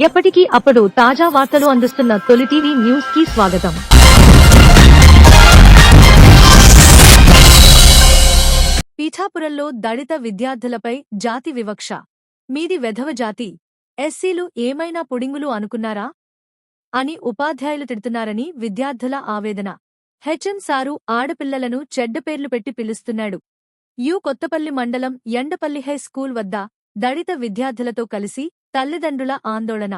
ఎప్పటికీ అప్పుడు తాజా వార్తలు అందిస్తున్న తొలి టీవీ న్యూస్కి స్వాగతం. పీఠాపురంలో దళిత విద్యార్థులపై జాతి వివక్ష. మీది వెధవ జాతి. ఎస్సీలు ఏమైనా పుడింగులు అనుకున్నారా? అని ఉపాధ్యాయులు తిడుతున్నారని విద్యార్థుల ఆవేదన. హెచ్ఎం సారు ఆడపిల్లలను చెడ్డ పేర్లు పెట్టి పిలుస్తున్నాడు. యు కొత్తపల్లి మండలం ఎండపల్లి హై స్కూల్ వద్ద దళిత విద్యార్థులతో కలిసి తల్లిదండ్రుల ఆందోళన.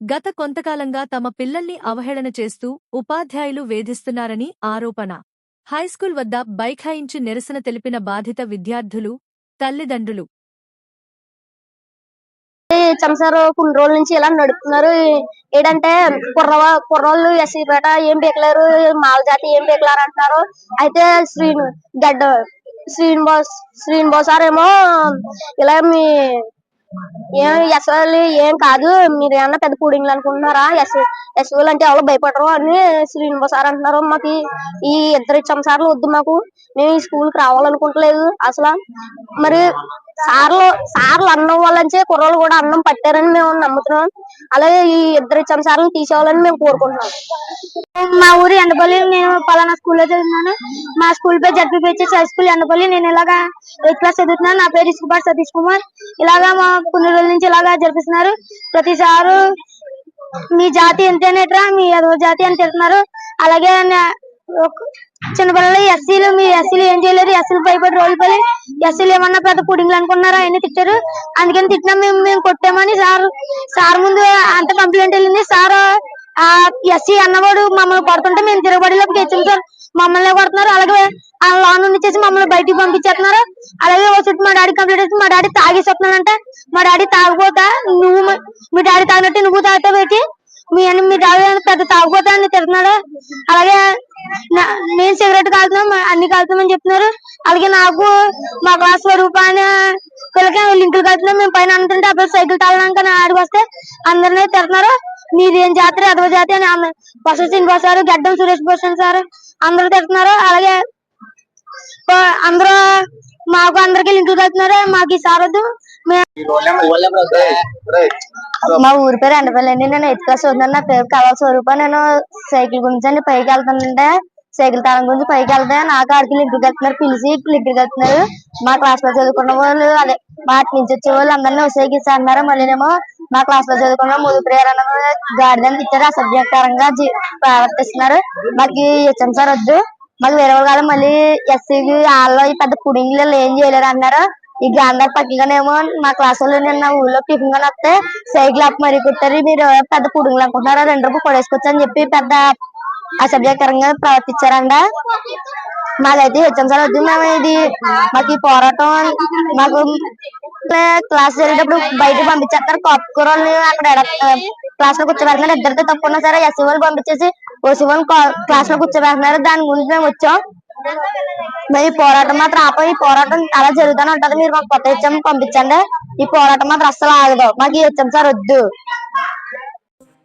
గత కొంతకాలంగా తమ పిల్లల్ని అవహేళన చేస్తూ ఉపాధ్యాయులు వేధిస్తున్నారని ఆరోపణ. హైస్కూల్ వద్ద బైఖాయించి నిరసన తెలిపిన బాధిత విద్యార్థులు తల్లిదండ్రులు. చంసారు కొన్ని రోజుల నుంచి ఇలా నడుపుతున్నారు. ఏంటంటే కుర్రవ కుర్రోళ్ళు ఎస్సీ పేట ఏం పీకలేరు మాల జాతి ఏం పీకలేరు అంటున్నారు. అయితే శ్రీను గడ్డ శ్రీనివాస్ శ్రీనివాస్ సార్ ఏమో ఇలా మీ ఏం ఎస్ఎల్ ఏం కాదు మీరు ఏమన్నా పెద్ద పూడింగ్లు అనుకుంటున్నారా? ఎస్ ఎస్ఎల్ అంటే ఎవరు భయపడరు అని శ్రీనివాస్ సార్ అంటున్నారు. మాకు ఈ- ఇద్దరు ఇచ్చాం సార్లు వద్దు మాకు. మేము ఈ స్కూల్కి రావాలనుకుంటలేదు అసలు. మరి సార్లు సార్లు అన్నం వల్లంచే కుర్రలు కూడా అన్నం పట్టారని మేము నమ్ముతున్నాం. అలాగే ఈ ఇద్దరు చెంచాలను తీసేవాలని మేము కోరుకుంటున్నాం. మా ఊరు ఎండపల్లి నేను పలానా స్కూల్లో చదువుతున్నాను మా స్కూల్ పేరు జడ్పీపీహెచ్ఎస్ హై స్కూల్ ఎండపల్లి. నేను ఇలాగా ఎయిత్ క్లాస్ చదువుతున్నాను. నా పేరు ఇసుకుపాటి సతీష్ కుమార్. ఇలాగా మా కొన్ని రోజుల నుంచి ఇలాగా జరిపిస్తున్నారు. ప్రతిసారు మీ జాతి ఎంతేనేట్రా మీ అదో జాతి అని తిడుతున్నారు. అలాగే చిన్నపిల్లలు ఎస్సీలు మీ ఎస్సీలు ఏం చేయలేరు. ఎస్సీలు భయపడి రోజులు పడి ఎస్సీలు ఏమన్నా పెద్ద పుడింగ్లు అనుకున్నారా? అన్ని తిట్టారు. అందుకని తిట్టినా మేము మేము కొట్టామని సార్ సార్ ముందు అంత కంప్లైంట్ వెళ్ళింది. సార్ ఆ ఎస్సీ అన్నవాడు మమ్మల్ని కొడుతుంటే మేము తిరగబడిలోకి తెచ్చాం సార్. మమ్మల్ని కొడుతున్నారు. అలాగే ఆ లోన్ నుండి చేసి మమ్మల్ని బయటికి పంపించేస్తున్నారు. అలాగే ఓ చుట్టూ మా డాడీ కంప్లైంట్ వచ్చి మా డాడీ తాగేసి మా డాడీ తాగబోతా నువ్వు మీ డాడీ తాగినట్టు నువ్వు తాగుతా పెట్టి మీ అని మీ డాడీ పెద్ద తాగబోతా అని తిరుగుతున్నాడు అలాగే నేను సిగరెట్ కాలుతున్నాం అన్ని కాలుతామని చెప్తున్నారు. అలాగే నాకు మా క్లాస్ స్వరూపాన్ని పిల్లకి లింకులు కడుతున్నాం మేము పైన అంటుంటే అప్పుడు సైకిల్ తాగడానికి ఆడికి వస్తే అందరినీ తిడుతున్నారు. మీదేం జాతర ఎదవ జాతి అని అందరు బస శ్రీనివాస్ సార్ గడ్డం సురేష్ భూషణ్ సార్ అందరూ తిడుతున్నారు. అలాగే అందరూ మాకు అందరికి లింకులు కడుతున్నారు మాకు ఈ సారదు మా ఊరి పేరు ఎండపల్లి అండి. నేను ఎయిత్ క్లాస్ చదువుతున్నాను నా పేరు కళా స్వరూప. నేను సైకిల్ గురించి అండి పైకి వెళ్తుంటే సైకిల్ తాళం గురించి పైకి వెళ్తే నాకు ఆడికి లింక్ కడుతున్నారు పిలిచి లింక్ కడుతున్నారు మా క్లాస్లో చదువుకున్న వాళ్ళు అదే వాటి నుంచి వచ్చే వాళ్ళు అందరినీ ఉసేగిస్తా అన్నారు మళ్ళీనేమో మా క్లాస్లో చదువుకున్న ముందు ప్రేరణ గార్డెన్ గాడిదని ఇచ్చారు అసభ్యకరంగా ప్రవర్తిస్తున్నారు. మాకు హెచ్ఎం సార్ వద్దు. మాకు వేరే వాళ్ళు మళ్ళీ ఎస్సీకి వాళ్ళు ఈ పెద్ద పుడింగ్లు ఏం చేయలేరు అన్నారు. ఈ గాంధార్ పక్కగానేమో మా క్లాస్లో నిన్న ఊళ్ళో టిఫిన్గా వస్తే సైకిల్ అప్ మరి కుట్టారు. మీరు పెద్ద పుడుగులు అనుకుంటున్నారు? రెండు రూపాయలు కొడేసుకోవచ్చు అని చెప్పి పెద్ద అసభ్యకరంగా ప్రవర్తించారంట. మాదైతే హెచ్ఎం సార్ వద్దు మేము ఇది. మాకు ఈ పోరాటం మాకు క్లాస్ జరిగేటప్పుడు బయట పంపించేస్తారు. కాపు అక్కడ క్లాస్లో కూర్చోబెడుతున్నారు. ఇద్దరితో తప్పున్నా సరే ఎస్సీ వాళ్ళు పంపించేసి ఓసీ వాళ్ళు క్లాస్లో కూర్చోబెడుతున్నారు. దాని గురించి మేము వచ్చాం. మరి ఈ పోరాటం మాత్రం ఆప. ఈ పోరాటం అలా జరుగుతూనే ఉంటది. మీరు మాకు కొత్త హెచ్ఎం పంపించండి. ఈ పోరాటం మాత్రం అస్సలు ఆగదు. మాకు ఈ హెచ్ఎం సార్ వద్దు.